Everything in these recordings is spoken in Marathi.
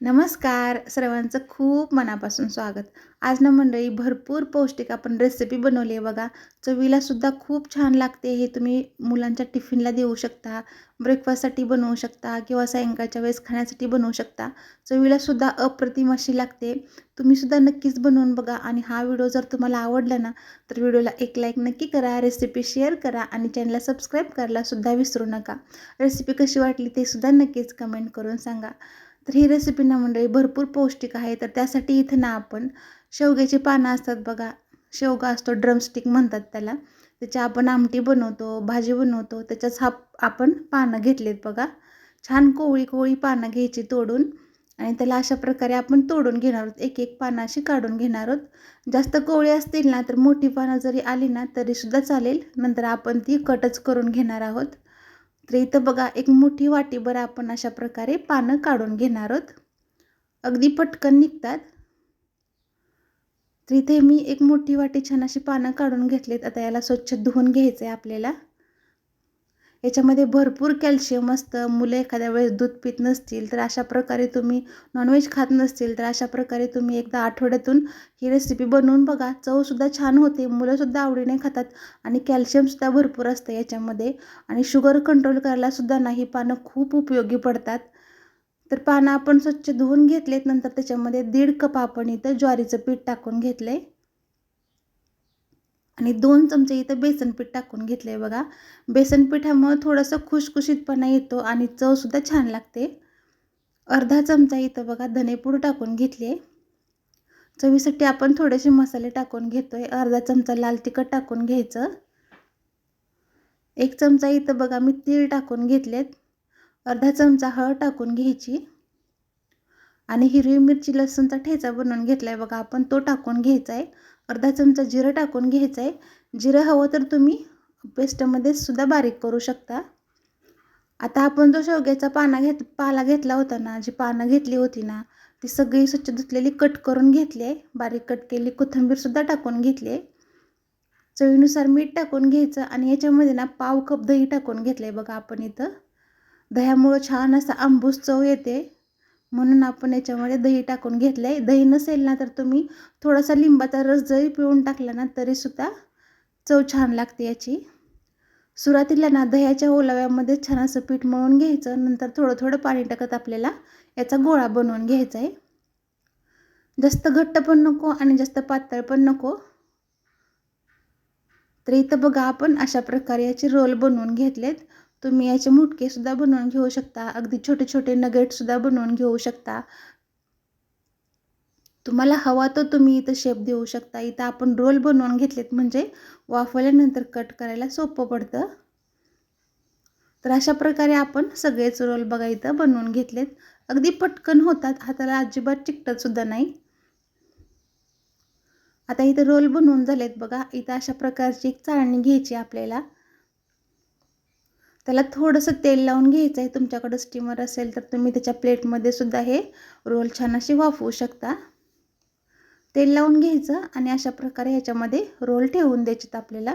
नमस्कार. सर्वांचं खूप मनापासून स्वागत. आज ना मंडळी भरपूर पौष्टिक आपण रेसिपी बनवली आहे बघा. चवीला सुद्धा खूप छान लागते. हे तुम्ही मुलांच्या टिफिनला देऊ शकता ब्रेकफास्टसाठी बनवू शकता किंवा सायंकाळच्या वेळेस खाण्यासाठी बनवू शकता. चवीला सुद्धा अप्रतिम अशी लागते. तुम्ही सुद्धा नक्कीच बनवून बघा आणि हा व्हिडिओ जर तुम्हाला आवडला ना तर व्हिडिओला एक लाईक नक्की करा रेसिपी शेअर करा आणि चॅनलला सबस्क्राईब करायला सुद्धा विसरू नका. रेसिपी कशी वाटली ते सुद्धा नक्कीच कमेंट करून सांगा. तर ही रेसिपी ना मंडळी भरपूर पौष्टिक आहे. तर त्यासाठी इथं ना आपण शेवग्याची पानं असतात बघा. शेवगा असतो ड्रमस्टिक म्हणतात त्याला. त्याची आपण आमटी बनवतो भाजी बनवतो. त्याच्याच हा आपण पानं घेतलेत बघा. छान कोवळी कोवळी पानं घ्यायची तोडून. आणि त्याला अशा प्रकारे आपण तोडून घेणार आहोत. एक एक पानं अशी काढून घेणार आहोत. जास्त कोवळी असतील ना तर मोठी पानं जरी आली ना तरीसुद्धा चालेल. नंतर आपण ती कटच करून घेणार आहोत. तर इथं बघा एक मोठी वाटीभर आपण अशा प्रकारे पानं काढून घेणार आहोत. अगदी पटकन निघतात. तर इथे मी एक मोठी वाटी छान अशी पानं काढून घेतलीत. आता याला स्वच्छ धुवून घ्यायचं आहे आपल्याला. याच्यामध्ये भरपूर कॅल्शियम असतं. मुलं एखाद्या वेळेस दूध पित नसतील तर अशा प्रकारे तुम्ही नॉनव्हेज खात नसतील तर अशा प्रकारे तुम्ही एकदा आठवड्यातून ही रेसिपी बनवून बघा. चवसुद्धा छान होते. मुलंसुद्धा आवडीने खातात आणि कॅल्शियमसुद्धा भरपूर असतं याच्यामध्ये. आणि शुगर कंट्रोल करायलासुद्धा नाही पानं खूप उपयोगी पडतात. तर पानं आपण स्वच्छ धुवून घेतलेत. नंतर त्याच्यामध्ये दीड कप आपण इथं ज्वारीचं पीठ टाकून घेतलं आहे आणि दोन चमचे इथं बेसनपीठ टाकून घेतलं आहे बघा. बेसन पिठामुळं थोडंसं खुशखुशीतपणा येतो आणि चवसुद्धा छान लागते. अर्धा चमचा इथं बघा धनेपूड टाकून घेतली आहे चवीसाठी आपण थोडेसे मसाले टाकून घेतो आहे अर्धा चमचा लाल तिखट टाकून घ्यायचं. एक चमचा इथं बघा मी तीळ टाकून घेतलेत. अर्धा चमचा हळद टाकून घ्यायची. आणि हिरवी मिरची लसूणचा ठेचा बनवून घेतला आहे बघा आपण तो टाकून घ्यायचा आहे अर्धा चमचा जिरं टाकून घ्यायचं आहे जिरं हवं तर तुम्ही पेस्टमध्ये सुद्धा बारीक करू शकता. आता आपण जो शेवग्याचा पाना घेत पाला घेतला होता ना जी पानं घेतली होती ना ती सगळी स्वच्छ धुतलेली कट करून घेतली आहे बारीक कट केली कोथिंबीरसुद्धा टाकून घेतली आहे चवीनुसार मीठ टाकून घ्यायचं आणि याच्यामध्ये ना पाव कप दही टाकून घेतलं आहे बघा आपण इथं. दह्यामुळं छान असा आंबूस चव येते. म्हणून आपण याच्यामध्ये दही टाकून घेतलं आहे दही नसेल ना तर तुम्ही थोडासा लिंबाचा रस जरी पिळून टाकला ना तरीसुद्धा चव छान लागते याची. सुरुवातीला ना दह्याच्या ओलाव्यामध्ये छान असं पीठ मळून घ्यायचं. नंतर थोडं थोडं पाणी टाकत आपल्याला याचा गोळा बनवून घ्यायचा आहे. जास्त घट्ट पण नको आणि जास्त पातळ पण नको. तर इथं बघा आपण अशा प्रकारे याचे रोल बनवून घेतलेत. तुम्ही याचे मुटकेसुद्धा बनवून घेऊ शकता. अगदी छोटे छोटे नगेटसुद्धा बनवून घेऊ शकता. तुम्हाला हवा तर तुम्ही इथं शेप देऊ शकता. इथं आपण रोल बनवून घेतलेत म्हणजे वाफवल्यानंतर कट करायला सोपं पडतं. तर अशा प्रकारे आपण सगळेच रोल बघा इथं बनवून घेतलेत. अगदी पटकन होतात. हाताला अजिबात चिकटतसुद्धा नाही. आता इथं रोल बनवून झालेत बघा. इथं अशा प्रकारची एक चाळणी घ्यायची आपल्याला. त्याला थोडंसं तेल लावून घ्यायचं आहे. तुमच्याकडं स्टीमर असेल तर तुम्ही त्याच्या प्लेटमध्ये सुद्धा हे रोल छान असे वाफवू शकता. तेल लावून घ्यायचं आणि अशा प्रकारे ह्याच्यामध्ये रोल ठेवून द्यायचेत आपल्याला.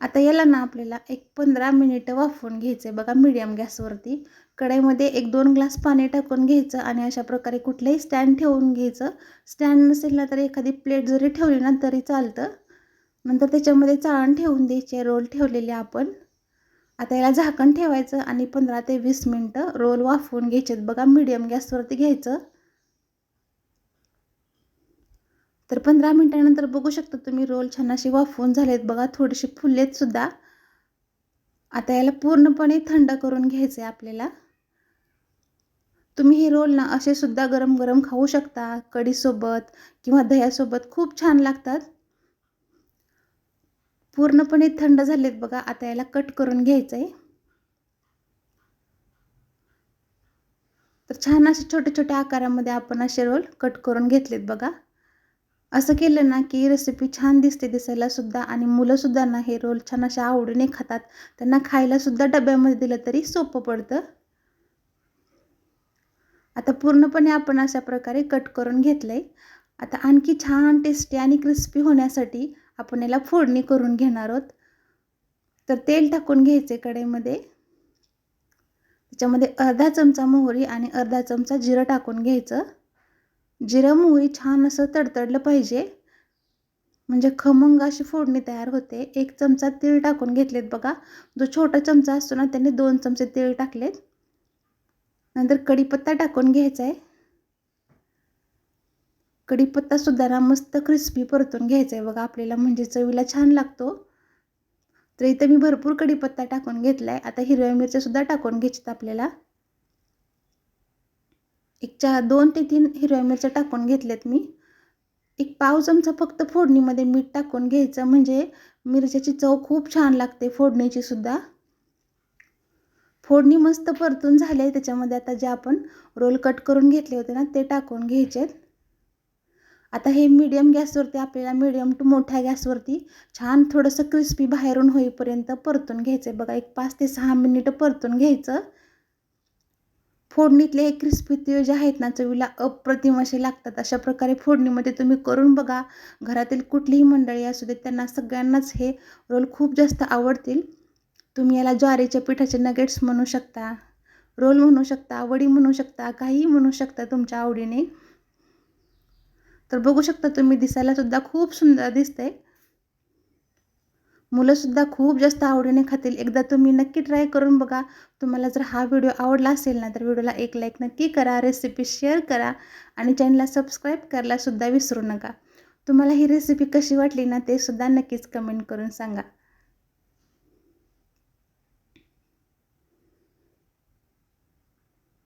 आता याला ना आपल्याला एक पंधरा मिनिटं वाफवून घ्यायचं आहे बघा मिडियम गॅसवरती. कढईमध्ये एक दोन ग्लास पाणी टाकून घ्यायचं आणि अशा प्रकारे कुठलंही स्टँड ठेवून घ्यायचं. स्टँड नसेल ना तर एखादी प्लेट जरी ठेवली ना तरी चालतं. नंतर त्याच्यामध्ये चाळण ठेवून द्यायचे रोल ठेवलेले आपण. आता याला झाकण ठेवायचं आणि पंधरा ते वीस मिनटं रोल वाफवून घ्यायचेत. बघा मिडियम गॅसवरती घ्यायचं. तर पंधरा मिनटानंतर बघू शकता तुम्ही रोल छान असे वाफवून झालेत. बघा थोडेसे फुललेत सुद्धा. आता याला पूर्णपणे थंड करून घ्यायचं आहे आपल्याला. तुम्ही हे रोल ना असे सुद्धा गरम गरम खाऊ शकता. कढीसोबत किंवा दह्यासोबत खूप छान लागतात. पूर्णपणे थंड झालेत बघा. आता याला कट करून घ्यायचं आहे तर छान असे छोट्या छोट्या आकारामध्ये आपण असे रोल कट करून घेतलेत बघा. असं केलं ना की रेसिपी छान दिसते दिसायला सुद्धा आणि मुलंसुद्धा ना हे रोल छान अशा आवडीने खातात. त्यांना खायलासुद्धा डब्यामध्ये दिलं तरी सोपं पडतं. आता पूर्णपणे आपण अशा प्रकारे कट करून घेतलं आहे आता आणखी छान टेस्टी आणि क्रिस्पी होण्यासाठी आपण याला फोडणी करून घेणार आहोत. तर तेल टाकून घ्यायचे कढईमध्ये. त्याच्यामध्ये अर्धा चमचा मोहरी आणि अर्धा चमचा जिरं टाकून घ्यायचं. जिरं मोहरी छान असं तडतडलं पाहिजे. म्हणजे खमंग अशी फोडणी तयार होते. एक चमचा तीळ टाकून घेतलेत बघा. जो छोटा चमचा असतो ना त्याने दोन चमचे तीळ टाकलेत. नंतर कढीपत्ता टाकून घ्यायचा आहे. कढीपत्तासुद्धा ना मस्त क्रिस्पी परतून घ्यायचा आहे बघा आपल्याला म्हणजे चवीला छान लागतो. तर इथं मी भरपूर कढीपत्ता टाकून घेतला आहे आता हिरव्या मिरच्यासुद्धा टाकून घ्यायच्यात आपल्याला. एक चार दोन ते तीन हिरव्या मिरच्या टाकून घेतल्यात मी. एक पाव चमचा फक्त फोडणीमध्ये मीठ टाकून घ्यायचं. म्हणजे मिरच्याची चव खूप छान लागते फोडणीची सुद्धा. फोडणी मस्त परतून झाली आहे. त्याच्यामध्ये आता जे आपण रोल कट करून घेतले होते ना ते टाकून घ्यायचे आहेत आता हे मीडियम गॅसवरती आपल्याला मीडियम टू मोठ्या गॅसवरती छान थोडंसं क्रिस्पी बाहेरून होईपर्यंत परतून घ्यायचं आहे बघा एक पाच ते सहा मिनिटं परतून घ्यायचं. फोडणीतले हे क्रिस्पी तीळ जे आहेत ना चवीला अप्रतिम असे लागतात. अशा प्रकारे फोडणीमध्ये तुम्ही करून बघा. घरातील कुठलीही मंडळी असू देत त्यांना सगळ्यांनाच हे रोल खूप जास्त आवडतील. तुम्ही याला ज्वारीच्या पिठाचे नगेट्स म्हणू शकता रोल म्हणू शकता वडी म्हणू शकता काहीही म्हणू शकता तुमच्या आवडीने. तर बघू शकता तुम्ही दिसायला सुद्धा खूप सुंदर दिसते. मुलंसुद्धा खूप जास्त आवडीने खातील. एकदा तुम्ही नक्की ट्राय करून बघा. तुम्हाला जर हा व्हिडिओ आवडला असेल ना तर व्हिडिओला एक लाईक नक्की करा रेसिपी शेअर करा आणि चॅनलला सबस्क्राईब करायलासुद्धा विसरू नका. तुम्हाला ही रेसिपी कशी वाटली ना ते सुद्धा नक्कीच कमेंट करून सांगा.